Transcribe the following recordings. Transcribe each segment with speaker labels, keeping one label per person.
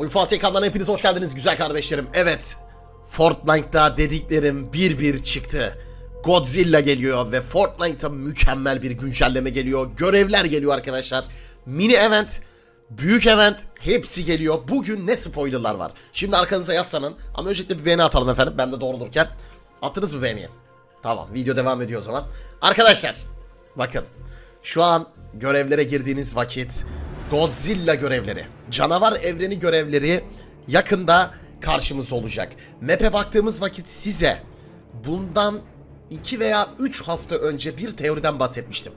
Speaker 1: Oyun Fatih kanalına hepiniz hoş geldiniz güzel kardeşlerim. Evet, Fortnite'da dediklerim bir bir çıktı. Godzilla geliyor ve Fortnite'a mükemmel bir güncelleme geliyor. Görevler geliyor arkadaşlar. Mini event, büyük event hepsi geliyor. Bugün ne spoilerlar var. Şimdi arkanıza yaslanın ama öncelikle bir beğeni atalım efendim. Ben de doğrulurken. Attınız mı beğeniyi? Tamam video devam ediyor o zaman. Arkadaşlar bakın şu an görevlere girdiğiniz vakit Godzilla görevleri, canavar evreni görevleri yakında karşımızda olacak. Map'e baktığımız vakit size bundan 2 veya 3 hafta önce bir teoriden bahsetmiştim.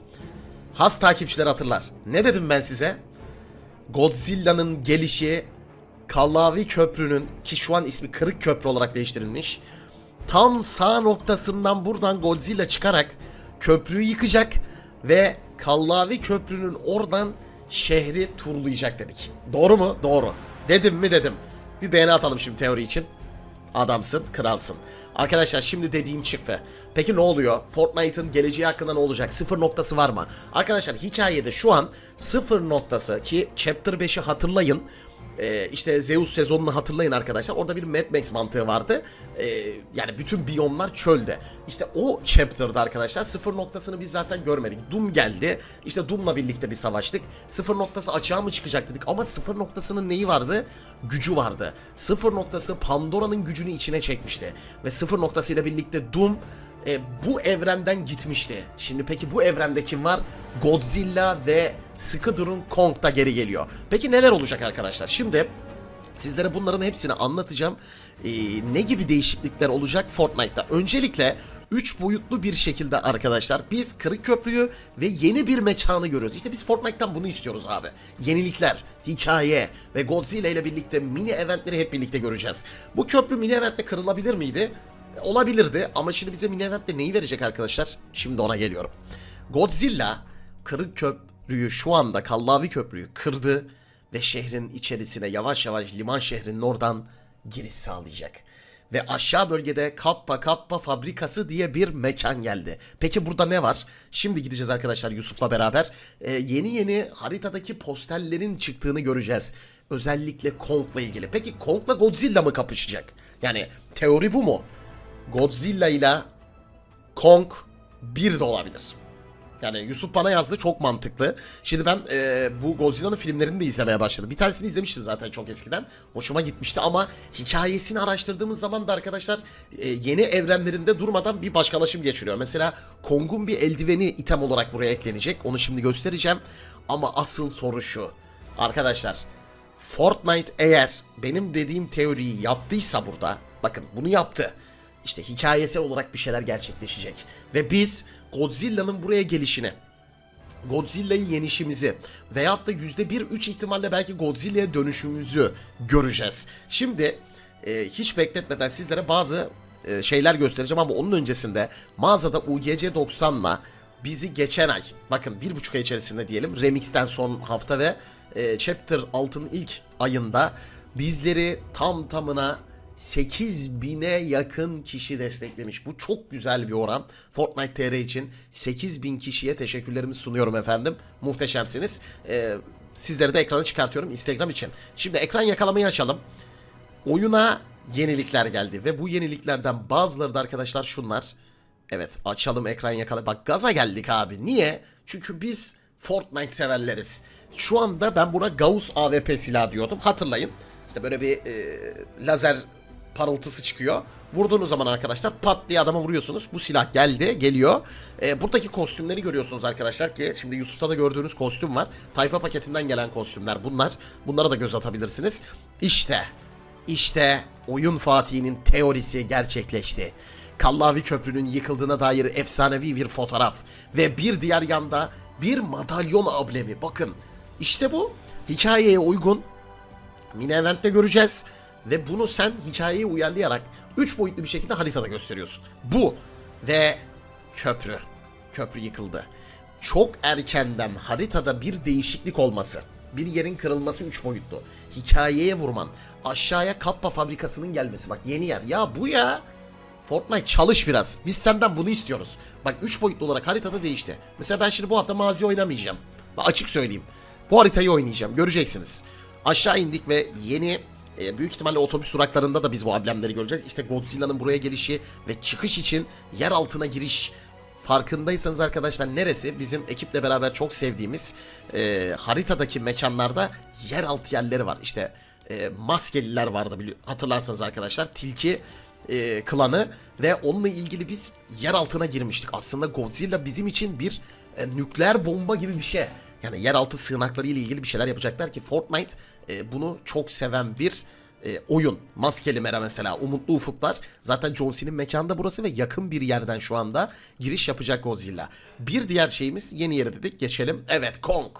Speaker 1: Has takipçiler hatırlar. Ne dedim ben size? Godzilla'nın gelişi Kallavi Köprü'nün ki şu an ismi Kırık Köprü olarak değiştirilmiş. Tam sağ noktasından buradan Godzilla çıkarak köprüyü yıkacak ve Kallavi Köprü'nün oradan şehri turlayacak dedik. Doğru mu? Doğru. Dedim mi dedim. Bir beğeni atalım şimdi teori için. Adamsın, kralsın. Arkadaşlar şimdi dediğim çıktı. Peki ne oluyor? Fortnite'ın geleceği hakkında ne olacak? Sıfır noktası var mı? Arkadaşlar hikayede şu an sıfır noktası ki Chapter 5'i hatırlayın. Ee, işte Zeus sezonunu hatırlayın arkadaşlar. Orada bir Mad Max mantığı vardı. Ee, yani bütün biyomlar çölde. İşte o chapter'da arkadaşlar sıfır noktasını biz zaten görmedik. Doom geldi. İşte Doom'la birlikte bir savaştık. Sıfır noktası açığa mı çıkacak dedik. Ama sıfır noktasının neyi vardı? Gücü vardı. Sıfır noktası Pandora'nın gücünü içine çekmişti. Ve sıfır noktasıyla birlikte Doom e, bu evrenden gitmişti. Şimdi peki bu evrende kim var? Godzilla ve sıkı durun Kong da geri geliyor. Peki neler olacak arkadaşlar? Şimdi sizlere bunların hepsini anlatacağım. Ee, ne gibi değişiklikler olacak Fortnite'da? Öncelikle 3 boyutlu bir şekilde arkadaşlar biz Kırık Köprüyü ve yeni bir mekanı görüyoruz. İşte biz Fortnite'tan bunu istiyoruz abi. Yenilikler, hikaye ve Godzilla ile birlikte mini eventleri hep birlikte göreceğiz. Bu köprü mini eventte kırılabilir miydi? Olabilirdi ama şimdi bize mini eventte neyi verecek arkadaşlar? Şimdi ona geliyorum. Godzilla Kırık Köprüyü şu anda Kallavi Köprüyü kırdı ve şehrin içerisine yavaş yavaş liman şehrinin oradan giriş sağlayacak. Ve aşağı bölgede Kappa Kappa fabrikası diye bir mekan geldi. Peki burada ne var? Şimdi gideceğiz arkadaşlar Yusuf'la beraber. Ee, yeni yeni haritadaki posterlerin çıktığını göreceğiz. Özellikle Kong'la ilgili. Peki Kong'la Godzilla mı kapışacak? Yani teori bu mu? Godzilla ile Kong bir de olabilir. Yani Yusuf bana yazdı çok mantıklı. Şimdi ben e, bu Godzilla'nın filmlerini de izlemeye başladım. Bir tanesini izlemiştim zaten çok eskiden. Hoşuma gitmişti ama hikayesini araştırdığımız zaman da arkadaşlar e, yeni evrenlerinde durmadan bir başkalaşım geçiriyor. Mesela Kong'un bir eldiveni item olarak buraya eklenecek. Onu şimdi göstereceğim. Ama asıl soru şu. Arkadaşlar Fortnite eğer benim dediğim teoriyi yaptıysa burada bakın bunu yaptı. İşte hikayesel olarak bir şeyler gerçekleşecek. Ve biz Godzilla'nın buraya gelişini, Godzilla'yı yenişimizi veyahut da %1-3 ihtimalle belki Godzilla'ya dönüşümüzü göreceğiz. Şimdi e, hiç bekletmeden sizlere bazı e, şeyler göstereceğim ama onun öncesinde mağazada UGC 90'la bizi geçen ay bakın bir buçuk ay içerisinde diyelim Remix'ten son hafta ve e, Chapter 6'nın ilk ayında bizleri tam tamına 8000'e yakın kişi desteklemiş. Bu çok güzel bir oran. Fortnite TR için 8000 kişiye teşekkürlerimi sunuyorum efendim. Muhteşemsiniz. Ee, sizleri de ekrana çıkartıyorum Instagram için. Şimdi ekran yakalamayı açalım. Oyuna yenilikler geldi ve bu yeniliklerden bazıları da arkadaşlar şunlar. Evet açalım ekran yakala. Bak gaza geldik abi. Niye? Çünkü biz Fortnite severleriz. Şu anda ben buna Gauss AWP silah diyordum. Hatırlayın. İşte böyle bir e, lazer parıltısı çıkıyor. Vurduğunuz zaman arkadaşlar pat diye adama vuruyorsunuz. Bu silah geldi, geliyor. E, buradaki kostümleri görüyorsunuz arkadaşlar ki şimdi Yusuf'ta da gördüğünüz kostüm var. Tayfa paketinden gelen kostümler bunlar. Bunlara da göz atabilirsiniz. İşte, işte oyun Fatih'inin teorisi gerçekleşti. Kallavi Köprü'nün yıkıldığına dair efsanevi bir fotoğraf ve bir diğer yanda bir madalyon ablemi. Bakın işte bu hikayeye uygun mini eventte göreceğiz. Ve bunu sen hikayeye uyarlayarak 3 boyutlu bir şekilde haritada gösteriyorsun. Bu ve köprü. Köprü yıkıldı. Çok erkenden haritada bir değişiklik olması. Bir yerin kırılması 3 boyutlu. Hikayeye vurman. Aşağıya kappa fabrikasının gelmesi. Bak yeni yer. Ya bu ya. Fortnite çalış biraz. Biz senden bunu istiyoruz. Bak 3 boyutlu olarak haritada değişti. Mesela ben şimdi bu hafta mazi oynamayacağım. Bak açık söyleyeyim. Bu haritayı oynayacağım. Göreceksiniz. Aşağı indik ve yeni E, büyük ihtimalle otobüs duraklarında da biz bu amblemleri göreceğiz. İşte Godzilla'nın buraya gelişi ve çıkış için yer altına giriş Farkındaysanız arkadaşlar neresi bizim ekiple beraber çok sevdiğimiz e, haritadaki mekanlarda yeraltı yerleri var. İşte e, maskeliler vardı hatırlarsanız arkadaşlar tilki e, klanı ve onunla ilgili biz yer altına girmiştik. Aslında Godzilla bizim için bir e, nükleer bomba gibi bir şey. Yani yeraltı sığınakları ile ilgili bir şeyler yapacaklar ki Fortnite e, bunu çok seven bir e, oyun. Maskeli Mera mesela, Umutlu Ufuklar. Zaten John Cena'nın mekanı da burası ve yakın bir yerden şu anda giriş yapacak Godzilla. Bir diğer şeyimiz yeni yere dedik. Geçelim. Evet Kong.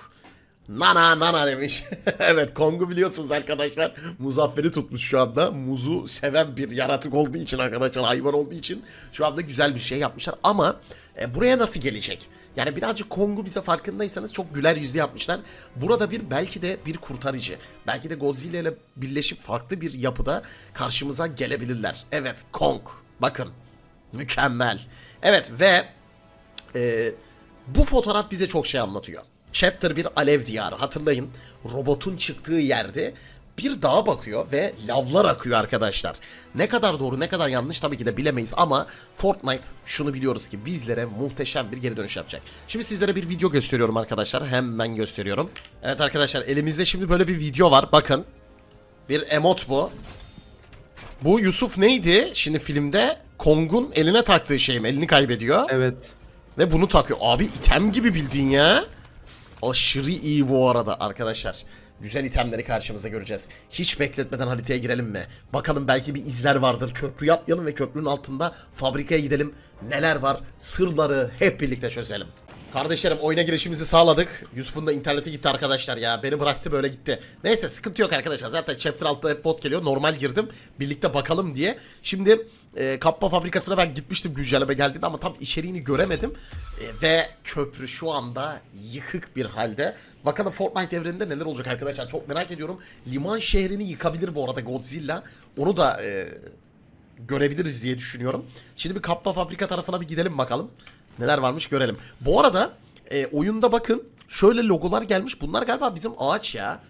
Speaker 1: Nana nana demiş. evet Kong'u biliyorsunuz arkadaşlar. Muzaffer'i tutmuş şu anda. Muzu seven bir yaratık olduğu için arkadaşlar hayvan olduğu için şu anda güzel bir şey yapmışlar. Ama e, buraya nasıl gelecek? Yani birazcık Kong'u bize farkındaysanız çok güler yüzlü yapmışlar. Burada bir belki de bir kurtarıcı. Belki de Godzilla ile birleşip farklı bir yapıda karşımıza gelebilirler. Evet Kong. Bakın. Mükemmel. Evet ve ee, bu fotoğraf bize çok şey anlatıyor. Chapter 1 Alev Diyarı. Hatırlayın robotun çıktığı yerde bir dağa bakıyor ve lavlar akıyor arkadaşlar. Ne kadar doğru ne kadar yanlış tabii ki de bilemeyiz ama Fortnite şunu biliyoruz ki bizlere muhteşem bir geri dönüş yapacak. Şimdi sizlere bir video gösteriyorum arkadaşlar. Hemen gösteriyorum. Evet arkadaşlar elimizde şimdi böyle bir video var. Bakın. Bir emot bu. Bu Yusuf neydi? Şimdi filmde Kong'un eline taktığı şey mi? Elini kaybediyor.
Speaker 2: Evet.
Speaker 1: Ve bunu takıyor. Abi item gibi bildiğin ya. Aşırı iyi bu arada arkadaşlar. Güzel itemleri karşımıza göreceğiz. Hiç bekletmeden haritaya girelim mi? Bakalım belki bir izler vardır. Köprüyü atlayalım ve köprünün altında fabrikaya gidelim. Neler var? Sırları hep birlikte çözelim. Kardeşlerim oyuna girişimizi sağladık. Yusuf'un da interneti gitti arkadaşlar ya. Beni bıraktı böyle gitti. Neyse sıkıntı yok arkadaşlar. Zaten Chapter 6'da hep bot geliyor. Normal girdim. Birlikte bakalım diye. Şimdi e, kappa fabrikasına ben gitmiştim güncelleme geldiğinde ama tam içeriğini göremedim. E, ve köprü şu anda yıkık bir halde. Bakalım Fortnite evreninde neler olacak arkadaşlar. Çok merak ediyorum. Liman şehrini yıkabilir bu arada Godzilla. Onu da e, görebiliriz diye düşünüyorum. Şimdi bir kappa fabrika tarafına bir gidelim bakalım. Neler varmış görelim. Bu arada e, oyunda bakın şöyle logolar gelmiş. Bunlar galiba bizim ağaç ya.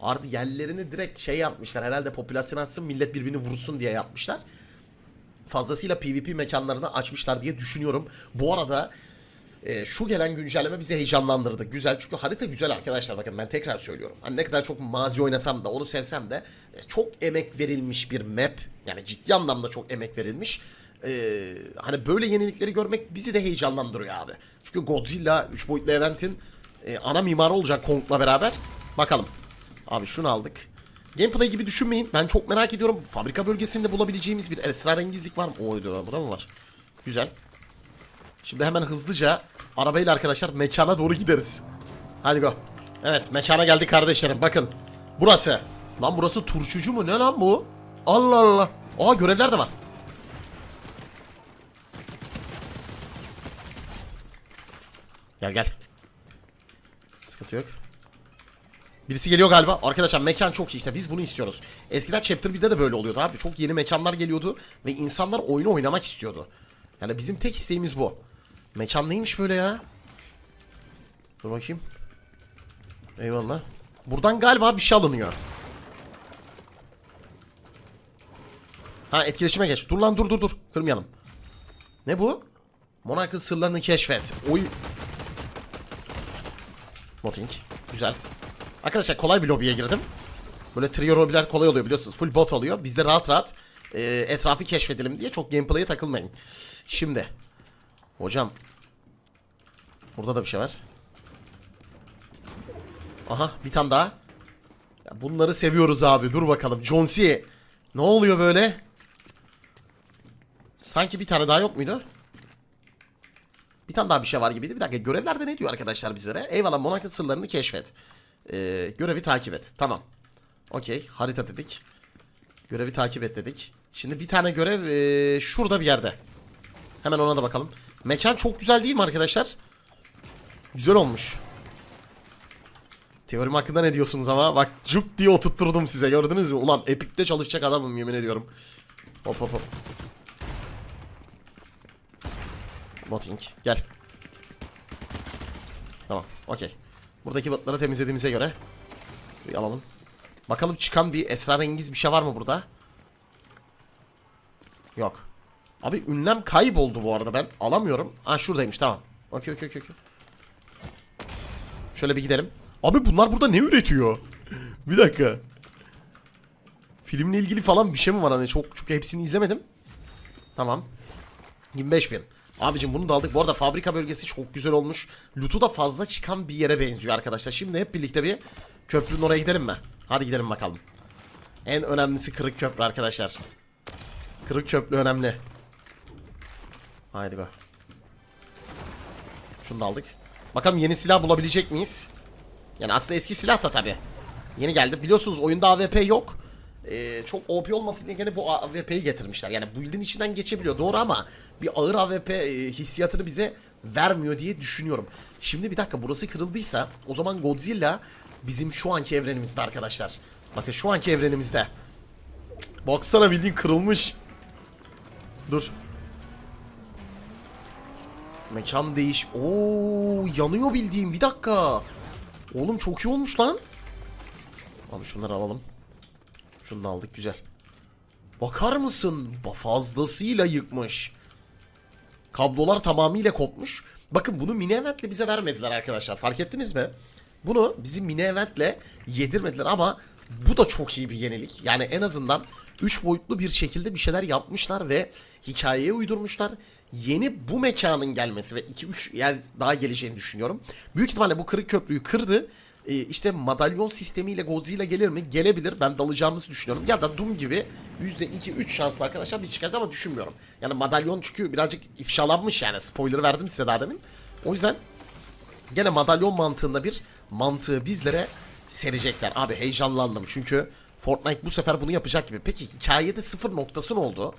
Speaker 1: Artık yerlerini direkt şey yapmışlar. Herhalde popülasyon artsın millet birbirini vursun diye yapmışlar. Fazlasıyla PvP mekanlarını açmışlar diye düşünüyorum. Bu arada e, şu gelen güncelleme bizi heyecanlandırdı. Güzel çünkü harita güzel arkadaşlar bakın ben tekrar söylüyorum. Hani ne kadar çok mazi oynasam da onu sevsem de e, çok emek verilmiş bir map. Yani ciddi anlamda çok emek verilmiş. E, hani böyle yenilikleri görmek bizi de heyecanlandırıyor abi. Çünkü Godzilla 3 boyutlu eventin e, ana mimarı olacak Kong'la beraber. Bakalım. Abi şunu aldık. Gameplay gibi düşünmeyin. Ben çok merak ediyorum. Fabrika bölgesinde bulabileceğimiz bir esrarengizlik var mı? Oo, burada mı var? Güzel. Şimdi hemen hızlıca arabayla arkadaşlar mekana doğru gideriz. Hadi go. Evet mekana geldik kardeşlerim bakın. Burası. Lan burası turşucu mu ne lan bu? Allah Allah. Aa görevler de var. Gel gel. Sıkıntı yok. Birisi geliyor galiba. Arkadaşlar mekan çok iyi işte biz bunu istiyoruz. Eskiden Chapter 1'de de böyle oluyordu abi. Çok yeni mekanlar geliyordu ve insanlar oyunu oynamak istiyordu. Yani bizim tek isteğimiz bu. Mekan neymiş böyle ya? Dur bakayım. Eyvallah. Buradan galiba bir şey alınıyor. Ha etkileşime geç. Dur lan dur dur dur. Kırmayalım. Ne bu? Monarch'ın sırlarını keşfet. Oy. Voting. Güzel. Arkadaşlar kolay bir lobiye girdim. Böyle trio lobiler kolay oluyor biliyorsunuz. Full bot oluyor. Biz de rahat rahat e, etrafı keşfedelim diye çok gameplay'e takılmayın. Şimdi. Hocam. Burada da bir şey var. Aha bir tane daha. Ya bunları seviyoruz abi. Dur bakalım. John C. Ne oluyor böyle? Sanki bir tane daha yok muydu? Bir tane daha bir şey var gibiydi. Bir dakika görevlerde ne diyor arkadaşlar bizlere? Eyvallah Monarch'ın sırlarını keşfet. Ee, görevi takip et. Tamam. Okey. Harita dedik. Görevi takip et dedik. Şimdi bir tane görev ee, şurada bir yerde. Hemen ona da bakalım. Mekan çok güzel değil mi arkadaşlar? Güzel olmuş. Teorim hakkında ne diyorsunuz ama? Bak cuk diye oturtturdum size gördünüz mü? Ulan Epic'te çalışacak adamım yemin ediyorum. Hop hop hop. Moting gel. Tamam okey. Buradaki botları temizlediğimize göre bir alalım. Bakalım çıkan bir esrarengiz bir şey var mı burada? Yok. Abi ünlem kayboldu bu arada ben alamıyorum. Ha şuradaymış tamam. Okey okey okey. Şöyle bir gidelim. Abi bunlar burada ne üretiyor? bir dakika. Filmle ilgili falan bir şey mi var hani çok çok hepsini izlemedim. Tamam. 25 bin. Abicim bunu da aldık. Bu arada fabrika bölgesi çok güzel olmuş. Loot'u da fazla çıkan bir yere benziyor arkadaşlar. Şimdi hep birlikte bir köprünün oraya gidelim mi? Hadi gidelim bakalım. En önemlisi kırık köprü arkadaşlar. Kırık köprü önemli. Haydi go. Şunu da aldık. Bakalım yeni silah bulabilecek miyiz? Yani aslında eski silah da tabi. Yeni geldi. Biliyorsunuz oyunda AWP yok. Ee, çok OP olmasın diye gene bu AWP'yi getirmişler. Yani build'in içinden geçebiliyor doğru ama bir ağır AWP e, hissiyatını bize vermiyor diye düşünüyorum. Şimdi bir dakika burası kırıldıysa o zaman Godzilla bizim şu anki evrenimizde arkadaşlar. Bakın şu anki evrenimizde. Baksana bildiğin kırılmış. Dur. Mekan değiş. Oo yanıyor bildiğim. Bir dakika. Oğlum çok iyi olmuş lan. Abi şunları alalım. Şunu da aldık güzel. Bakar mısın? Fazlasıyla yıkmış. Kablolar tamamıyla kopmuş. Bakın bunu mini eventle bize vermediler arkadaşlar. Fark ettiniz mi? Bunu bizim mini eventle yedirmediler ama bu da çok iyi bir yenilik. Yani en azından 3 boyutlu bir şekilde bir şeyler yapmışlar ve hikayeye uydurmuşlar. Yeni bu mekanın gelmesi ve 2-3 yer daha geleceğini düşünüyorum. Büyük ihtimalle bu kırık köprüyü kırdı. Ee, işte madalyon sistemiyle Godzilla gelir mi? Gelebilir. Ben dalacağımızı düşünüyorum. Ya da Doom gibi %2-3 şanslı arkadaşlar biz çıkarız ama düşünmüyorum. Yani madalyon çünkü birazcık ifşalanmış yani. Spoiler verdim size daha demin. O yüzden gene madalyon mantığında bir mantığı bizlere serecekler. Abi heyecanlandım çünkü Fortnite bu sefer bunu yapacak gibi. Peki hikayede sıfır noktası ne oldu?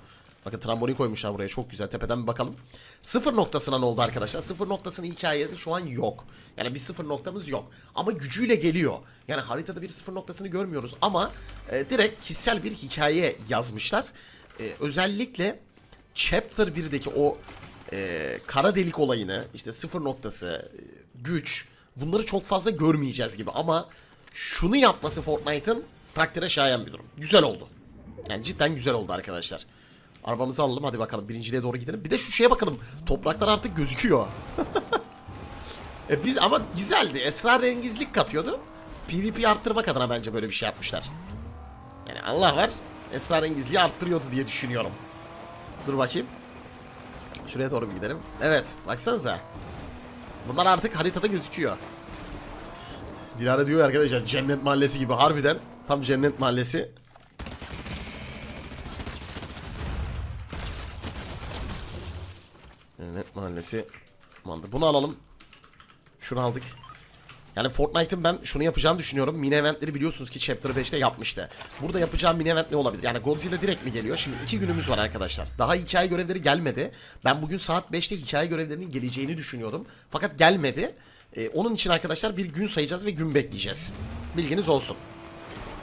Speaker 1: Bakın trambolin koymuşlar buraya çok güzel tepeden bir bakalım. Sıfır noktasına ne oldu arkadaşlar? Sıfır noktasının hikayede şu an yok. Yani bir sıfır noktamız yok. Ama gücüyle geliyor. Yani haritada bir sıfır noktasını görmüyoruz ama e, direkt kişisel bir hikaye yazmışlar. E, özellikle Chapter 1'deki o e, kara delik olayını işte sıfır noktası, e, güç bunları çok fazla görmeyeceğiz gibi ama şunu yapması Fortnite'ın takdire şayan bir durum. Güzel oldu. Yani cidden güzel oldu arkadaşlar. Arabamızı alalım hadi bakalım birinciliğe doğru gidelim. Bir de şu şeye bakalım. Topraklar artık gözüküyor. e biz, ama güzeldi. Esrarengizlik katıyordu. PvP arttırmak adına bence böyle bir şey yapmışlar. Yani Allah var. Esrarengizliği arttırıyordu diye düşünüyorum. Dur bakayım. Şuraya doğru bir gidelim. Evet baksanıza. Bunlar artık haritada gözüküyor. Dilara diyor arkadaşlar cennet mahallesi gibi harbiden. Tam cennet mahallesi. Cennet mahallesi. Mandı. Bunu alalım. Şunu aldık. Yani Fortnite'ın ben şunu yapacağını düşünüyorum. Mini eventleri biliyorsunuz ki Chapter 5'te yapmıştı. Burada yapacağım mini event ne olabilir? Yani Godzilla direkt mi geliyor? Şimdi iki günümüz var arkadaşlar. Daha hikaye görevleri gelmedi. Ben bugün saat 5'te hikaye görevlerinin geleceğini düşünüyordum. Fakat gelmedi. Ee, onun için arkadaşlar bir gün sayacağız ve gün bekleyeceğiz. Bilginiz olsun.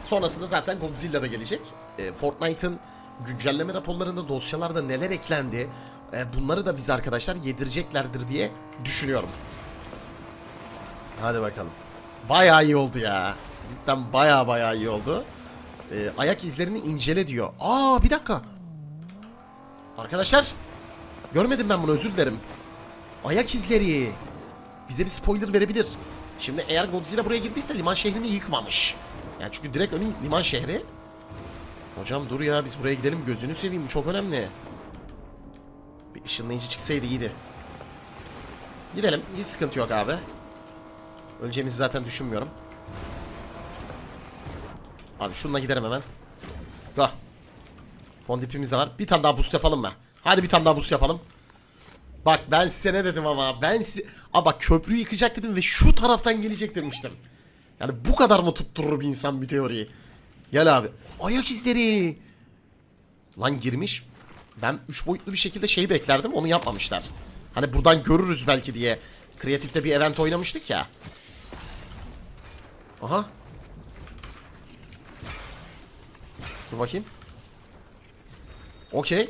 Speaker 1: Sonrasında zaten Godzilla da gelecek. Ee, Fortnite'ın güncelleme raporlarında dosyalarda neler eklendi e, bunları da bize arkadaşlar yedireceklerdir diye düşünüyorum. Hadi bakalım. Bayağı iyi oldu ya. Cidden bayağı bayağı iyi oldu. Ee, ayak izlerini incele diyor. Aa bir dakika. Arkadaşlar. Görmedim ben bunu özür dilerim. Ayak izleri. Bize bir spoiler verebilir. Şimdi eğer Godzilla buraya girdiyse liman şehrini yıkmamış. Yani çünkü direkt önü liman şehri. Hocam dur ya biz buraya gidelim gözünü seveyim çok önemli. Bir ışınlayıcı çıksaydı iyiydi. Gidelim hiç sıkıntı yok abi. Öleceğimizi zaten düşünmüyorum. Abi şununla giderim hemen. Go. Fon dipimiz de var. Bir tane daha boost yapalım mı? Hadi bir tane daha boost yapalım. Bak ben size ne dedim ama ben size... Aa bak köprüyü yıkacak dedim ve şu taraftan gelecek demiştim. Yani bu kadar mı tutturur bir insan bir teoriyi? Gel abi. Ayak izleri. Lan girmiş. Ben 3 boyutlu bir şekilde şeyi beklerdim onu yapmamışlar. Hani buradan görürüz belki diye. Kreatifte bir event oynamıştık ya. Aha. Dur bakayım. Okey.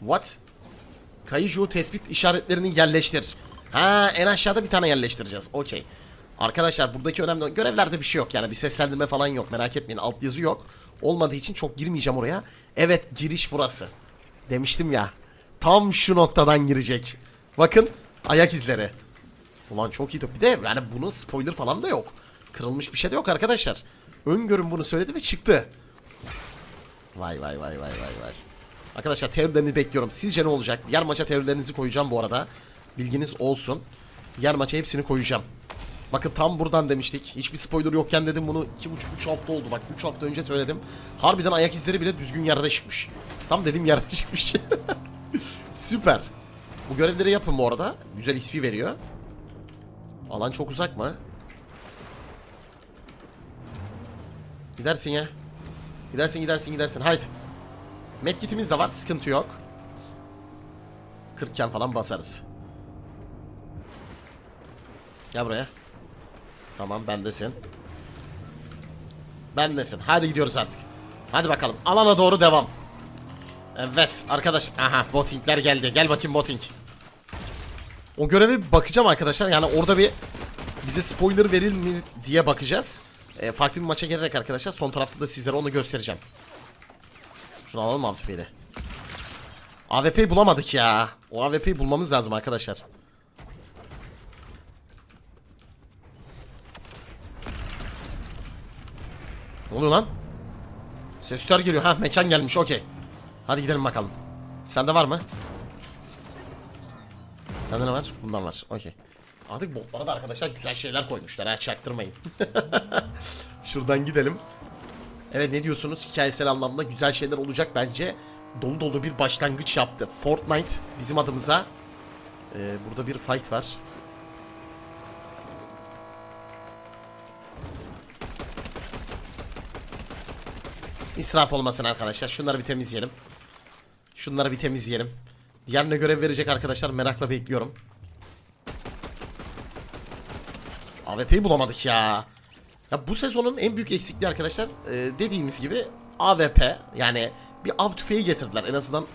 Speaker 1: What? Kaiju tespit işaretlerini yerleştir. Ha en aşağıda bir tane yerleştireceğiz. Okey. Arkadaşlar buradaki önemli görevlerde bir şey yok yani bir seslendirme falan yok merak etmeyin alt yazı yok. Olmadığı için çok girmeyeceğim oraya. Evet giriş burası. Demiştim ya. Tam şu noktadan girecek. Bakın ayak izleri. Ulan çok iyi. Bir de yani bunun spoiler falan da yok. Kırılmış bir şey de yok arkadaşlar. Öngörüm bunu söyledi ve çıktı. Vay vay vay vay vay vay. Arkadaşlar teorilerini bekliyorum. Sizce ne olacak? Diğer maça teorilerinizi koyacağım bu arada. Bilginiz olsun. Diğer maça hepsini koyacağım. Bakın tam buradan demiştik. Hiçbir spoiler yokken dedim bunu 2,5-3 hafta oldu. Bak 3 hafta önce söyledim. Harbiden ayak izleri bile düzgün yerde çıkmış. Tam dediğim yerde çıkmış. Süper. Bu görevleri yapın bu arada. Güzel XP veriyor. Alan çok uzak mı? Gidersin ya. Gidersin gidersin gidersin. Haydi. Medkitimiz de var. Sıkıntı yok. 40 falan basarız. Gel buraya. Tamam bendesin. Bendesin. Hadi gidiyoruz artık. Hadi bakalım. Alana doğru devam. Evet arkadaş. Aha botingler geldi. Gel bakayım boting. O göreve bakacağım arkadaşlar. Yani orada bir bize spoiler verir mi diye bakacağız. E, farklı bir maça gelerek arkadaşlar son tarafta da sizlere onu göstereceğim. Şunu alalım abi tüfeği de. AWP'yi bulamadık ya. O AWP'yi bulmamız lazım arkadaşlar. Ne oluyor lan? Sesler geliyor. Ha mekan gelmiş okey. Hadi gidelim bakalım. Sende var mı? Sende ne var? Bundan var. Okey. Artık botlara da arkadaşlar güzel şeyler koymuşlar ha çaktırmayın. Şuradan gidelim. Evet ne diyorsunuz? Hikayesel anlamda güzel şeyler olacak bence. Dolu dolu bir başlangıç yaptı. Fortnite bizim adımıza. Ee, burada bir fight var. İsraf olmasın arkadaşlar. Şunları bir temizleyelim. Şunları bir temizleyelim. Diğer ne görev verecek arkadaşlar merakla bekliyorum. AWP'yi bulamadık ya. Ya bu sezonun en büyük eksikliği arkadaşlar e, dediğimiz gibi AWP yani bir av tüfeği getirdiler. En azından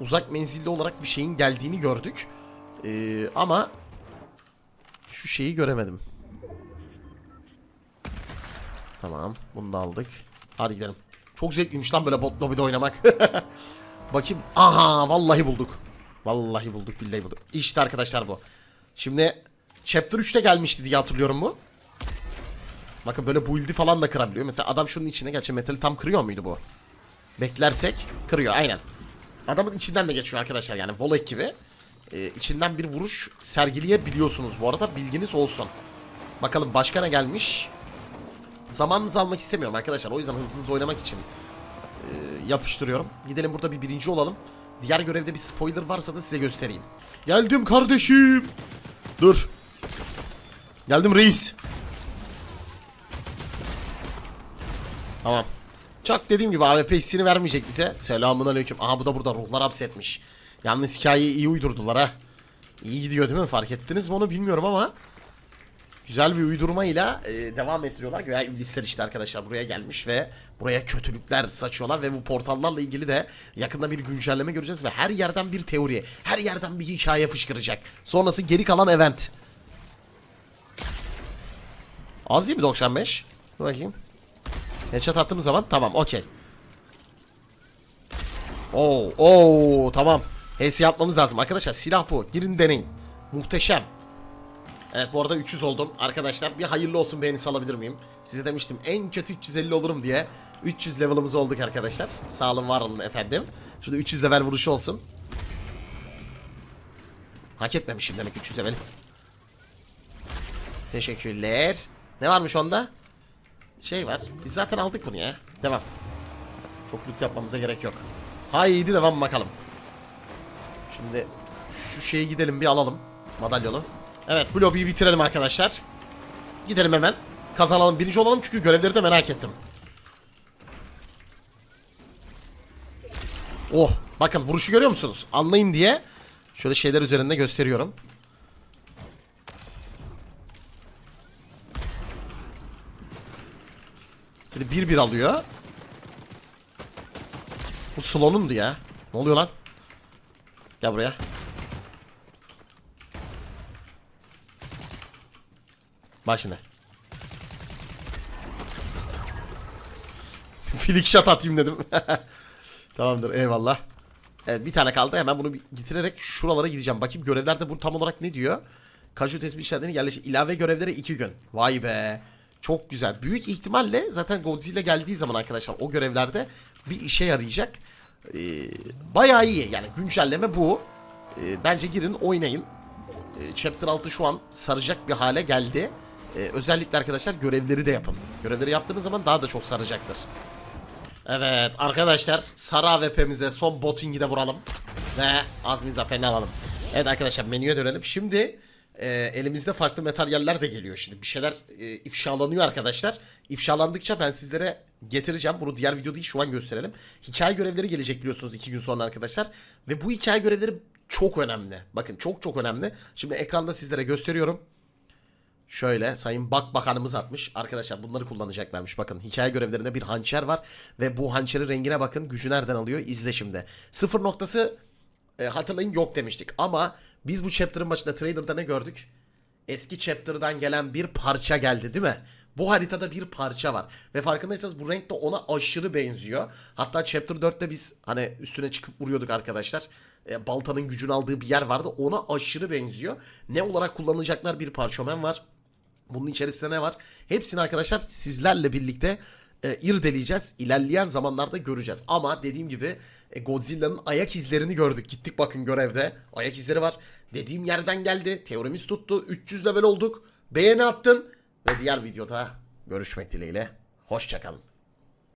Speaker 1: uzak menzilli olarak bir şeyin geldiğini gördük. E, ama şu şeyi göremedim. Tamam bunu da aldık. Hadi gidelim. Çok zevkliymiş lan böyle bot lobby'de oynamak. Bakayım. Aha vallahi bulduk. Vallahi bulduk billahi bulduk. İşte arkadaşlar bu. Şimdi Chapter 3'te gelmişti diye hatırlıyorum bu. Bakın böyle build'i falan da kırabiliyor. Mesela adam şunun içine gerçi metali tam kırıyor muydu bu? Beklersek kırıyor aynen. Adamın içinden de geçiyor arkadaşlar yani volek gibi. Ee, içinden bir vuruş sergileyebiliyorsunuz bu arada bilginiz olsun. Bakalım başka ne gelmiş? Zamanınızı almak istemiyorum arkadaşlar. O yüzden hızlı hızlı oynamak için e, yapıştırıyorum. Gidelim burada bir birinci olalım. Diğer görevde bir spoiler varsa da size göstereyim. Geldim kardeşim. Dur. Geldim reis. Tamam. Çok dediğim gibi AWP hissini vermeyecek bize. Selamun aleyküm. Aha bu da burada ruhlar hapsetmiş. Yalnız hikayeyi iyi uydurdular ha. İyi gidiyor değil mi? Fark ettiniz mi onu bilmiyorum ama. Güzel bir uydurmayla e, devam ettiriyorlar. Güya iblisler işte arkadaşlar buraya gelmiş ve buraya kötülükler saçıyorlar ve bu portallarla ilgili de yakında bir güncelleme göreceğiz ve her yerden bir teori, her yerden bir hikaye fışkıracak. Sonrası geri kalan event. Az değil mi 95? Dur bakayım. Headshot attığımız zaman tamam okey. Oo, oo tamam. HS yapmamız lazım arkadaşlar. Silah bu. Girin deneyin. Muhteşem. Evet bu arada 300 oldum. Arkadaşlar bir hayırlı olsun beğeni alabilir miyim? Size demiştim en kötü 350 olurum diye. 300 level'ımız olduk arkadaşlar. Sağ olun var olun efendim. Şurada 300 level vuruşu olsun. Hak etmemişim demek 300 level. Teşekkürler. Ne varmış onda? Şey var. Biz zaten aldık bunu ya. Devam. Çok loot yapmamıza gerek yok. Haydi devam bakalım. Şimdi şu şeye gidelim bir alalım. Madalyonu. Evet bu lobiyi bitirelim arkadaşlar. Gidelim hemen. Kazanalım. Birinci olalım çünkü görevleri de merak ettim. Oh bakın vuruşu görüyor musunuz? Anlayın diye şöyle şeyler üzerinde gösteriyorum. Böyle bir bir alıyor. Bu Sloan'undu ya. Ne oluyor lan? Gel buraya. Bak. Flick shot atayım dedim. Tamamdır eyvallah. Evet bir tane kaldı. Hemen bunu getirerek şuralara gideceğim. Bakayım görevlerde bu tam olarak ne diyor? Kaju tespit işlemlerini yerleştir. İlave görevlere 2 gün. Vay be. Çok güzel. Büyük ihtimalle zaten Godzilla geldiği zaman arkadaşlar o görevlerde bir işe yarayacak. Ee, bayağı iyi. Yani güncelleme bu. Ee, bence girin oynayın. Ee, Chapter 6 şu an saracak bir hale geldi. Ee, özellikle arkadaşlar görevleri de yapın. Görevleri yaptığınız zaman daha da çok saracaktır. Evet arkadaşlar Sarı AWP'mize son Boting'i de vuralım. Ve Azmi zaferini alalım. Evet arkadaşlar menüye dönelim. Şimdi e, elimizde farklı materyaller de geliyor. Şimdi bir şeyler e, ifşalanıyor arkadaşlar. İfşalandıkça ben sizlere getireceğim. Bunu diğer video değil şu an gösterelim. Hikaye görevleri gelecek biliyorsunuz iki gün sonra arkadaşlar. Ve bu hikaye görevleri çok önemli. Bakın çok çok önemli. Şimdi ekranda sizlere gösteriyorum. Şöyle sayın bak bakanımız atmış. Arkadaşlar bunları kullanacaklarmış. Bakın hikaye görevlerinde bir hançer var. Ve bu hançerin rengine bakın. Gücü nereden alıyor? İzle şimdi. Sıfır noktası e, hatırlayın yok demiştik. Ama biz bu chapter'ın başında trailer'da ne gördük? Eski chapter'dan gelen bir parça geldi değil mi? Bu haritada bir parça var. Ve farkındaysanız bu renk de ona aşırı benziyor. Hatta chapter 4'te biz hani üstüne çıkıp vuruyorduk arkadaşlar. E, baltanın gücünü aldığı bir yer vardı. Ona aşırı benziyor. Ne olarak kullanacaklar bir parşömen var. Bunun içerisinde ne var? Hepsini arkadaşlar sizlerle birlikte e, irdeleyeceğiz. İlerleyen zamanlarda göreceğiz. Ama dediğim gibi e, Godzilla'nın ayak izlerini gördük. Gittik bakın görevde. Ayak izleri var. Dediğim yerden geldi. Teorimiz tuttu. 300 level olduk. Beğeni attın. Ve diğer videoda görüşmek dileğiyle. Hoşçakalın.